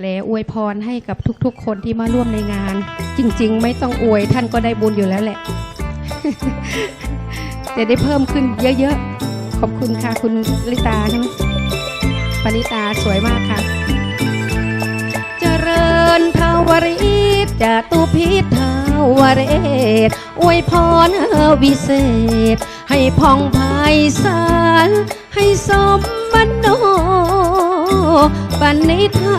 และอวยพรให้กับทุกๆ คนที่มาร่วมในงาน จริงๆ ไม่ต้องอวยท่านก็ได้บุญอยู่แล้วแหละแต่ได้เพิ่มขึ้นเยอะๆ ขอบคุณค่ะคุณลิตาใช่ไหมปณิตาสวยมากค่ะ เจริญทาวริตจะตุพิทาวเรศอวยพรวิเศษ ให้พองภายสารให้สมมโนปณิธา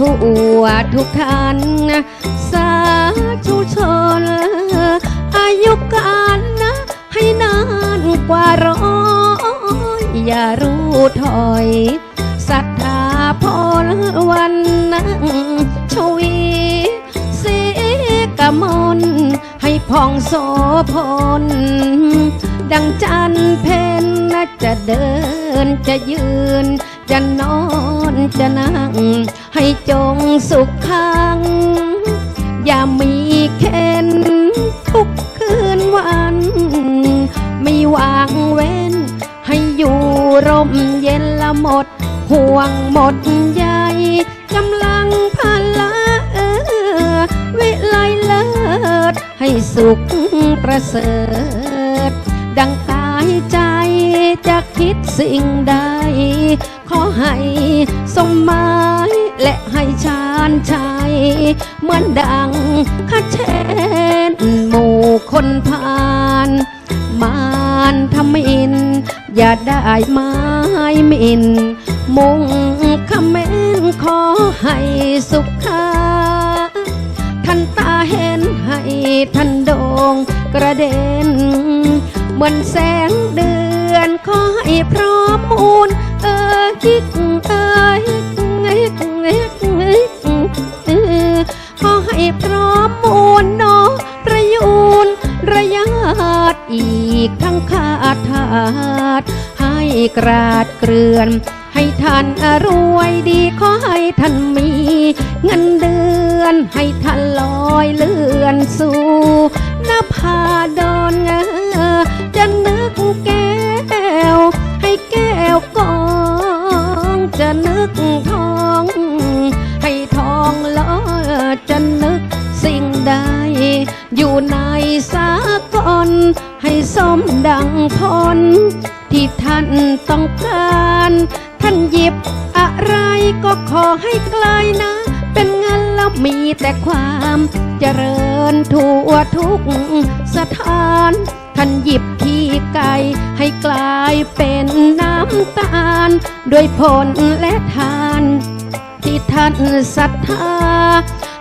ทั่วทุกท่าน สาธุชน อายุการนะ ให้นานกว่าร้อยอย่ารู้ถอยศรัทธาพลวันนังชวีสีกมลให้พองโสพลดังจันเพนนะจะเดินจะยืน จะนอนจะนั่ง ให้จงสุขขัง อย่ามีเค้นทุกคืนวัน ไม่วางเว้น ให้อยู่ร่มเย็นละหมด ห่วงหมดใยกำลังพละเออวิไลเลิศ ให้สุขประเสริฐ ดังกายใจจะคิดสิ่งใด ขอให้สมมา และให้ชาญชัยเหมือนดังคาเชนหมู่คนพานมารทำมิน อย่าได้ไม้มิน มุงคำเมนขอให้สุขาท่านตาเห็นให้ท่านดงกระเด็น เหมือนแสงเดือนขอให้พร้อมมูลเออคิกเอย อีกทั้งขาดถาดให้กราดเกลื่อน ให้ท่านรวยดีขอให้ท่านมี เงินเดือนให้ท่านลอยเลื่อนสู่หน้าผาดอนเงจะนึกแก้ว ให้แก้วกองจะนึกทอง ให้ทองลอจะนึกสิ่งใดอยู่ในสา สมดังพลที่ท่านต้องการ ท่านหยิบอะไรก็ขอให้ไกลนะ เป็นเงินแล้วมีแต่ความเจริญทั่วทุกสถาน ท่านหยิบขี้ไก่ให้กลายเป็นน้ำตาล ด้วยผลและทาน ที่ท่านศรัทธา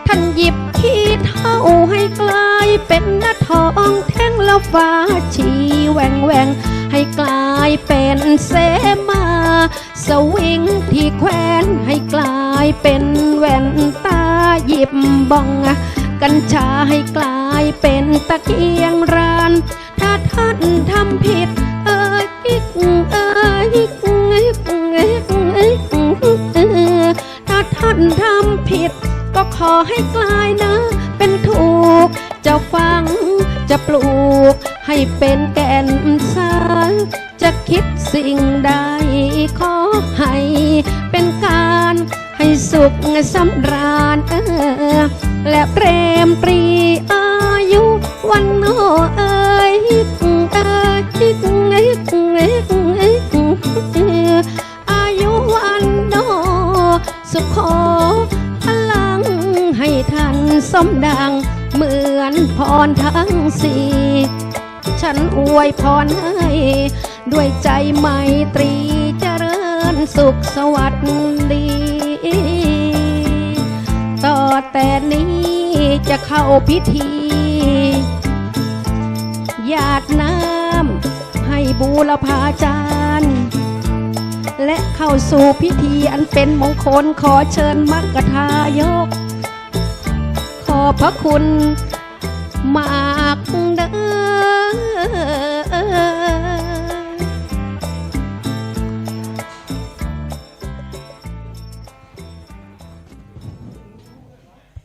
ท่านหยิบ ขี้เท่าให้กลายเป็นหน้าทองแท่งล้วฟ้าชีแหวงแหวงให้กลายเป็นเสมา สวิงที่แควนให้กลายเป็นแว่นตาหยิบบองกัญชาให้กลายเป็นตะเกียงราน ถ้าท่านทำผิด เอ้ยเอ้ยเอ้ยเอ้ยเออถ้าท่านทำผิด ก็ขอให้กลายนะ จะฟัง จะปลูกให้เป็นแก่นสารจะคิดสิ่งใดขอให้เป็นการให้สุขสำราญเออและเปรมปรีอายุวันโนเอ้ยเอ้ยเอ้ยเอ้ยเอ้ยเอ้ยอายุวันโนสุขขอพลังให้ท่านสมดัง เหมือนพรทั้งสี่ฉันอวยพรให้ ด้วยใจไมตรีเจริญสุขสวัสดี ต่อแต่นี้จะเข้าพิธีหยาดน้ำให้บูรพาจารย์และเข้าสู่พิธีอันเป็นมงคลขอเชิญมักกะทายก อบพระคุณมากเด้อ